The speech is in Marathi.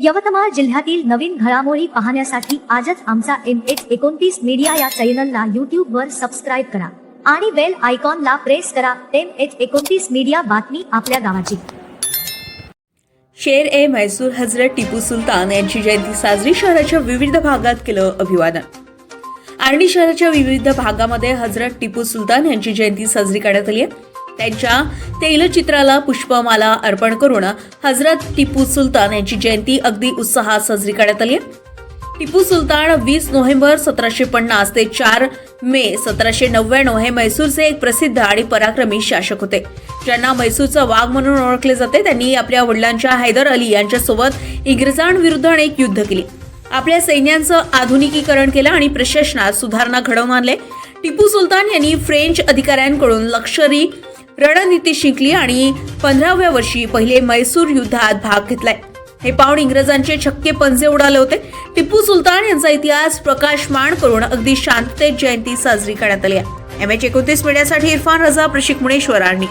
यवतमाळ जिल्ह्यातील नवीन घडामोडी पाहण्यासाठी आजच आमचा एम एच एकोणतीस मीडिया या चॅनलला युट्यूब वर सबस्क्राईब करा आणि बेल आयकॉनला प्रेस करा एम एच एकोणतीस मीडिया बातमी आपल्या गावाची. शेर ए मैसूर हजरत टिपू सुलतान यांची जयंती साजरी शहराच्या विविध भागात केलं अभिवादन. आर्णी शहराच्या विविध भागामध्ये हजरत टिपू सुलतान यांची जयंती साजरी करण्यात आली आहे. त्यांच्या तैलचित्राला पुष्पमाला अर्पण करून हजरत टिपू सुलतान यांची जयंती अगदी उत्साहात साजरी करण्यात आली टिपू सुलतान वीस नोव्हेंबर सतराशे पन्नास ते चार मे सतराशे नव्याण्णव हे म्हैसूरचे एक प्रसिद्ध आणि पराक्रमी शासक होते. ज्यांना मैसूरचा वाघ म्हणून ओळखले जाते त्यांनी आपल्या वडिलांच्या हैदर अली यांच्यासोबत इंग्रजांविरुद्ध अनेक युद्ध केली. आपल्या सैन्यांचं आधुनिकीकरण केलं आणि प्रशासनात सुधारणा घडवून आणले. टिपू सुलतान यांनी फ्रेंच अधिकाऱ्यांकडून लष्करी रणनीती शिकली आणि पंधराव्या वर्षी पहिले मैसूर युद्धात भाग घेतलाय. हे पाहून इंग्रजांचे छक्के पंजे उडाले होते. टिपू सुलतान यांचा इतिहास प्रकाशमान करून अगदी शांततेत जयंती साजरी करण्यात आली आहे. एम एच एकोणतीस मीडियासाठी इरफान रजा प्रशिक मुणेश्वरांनी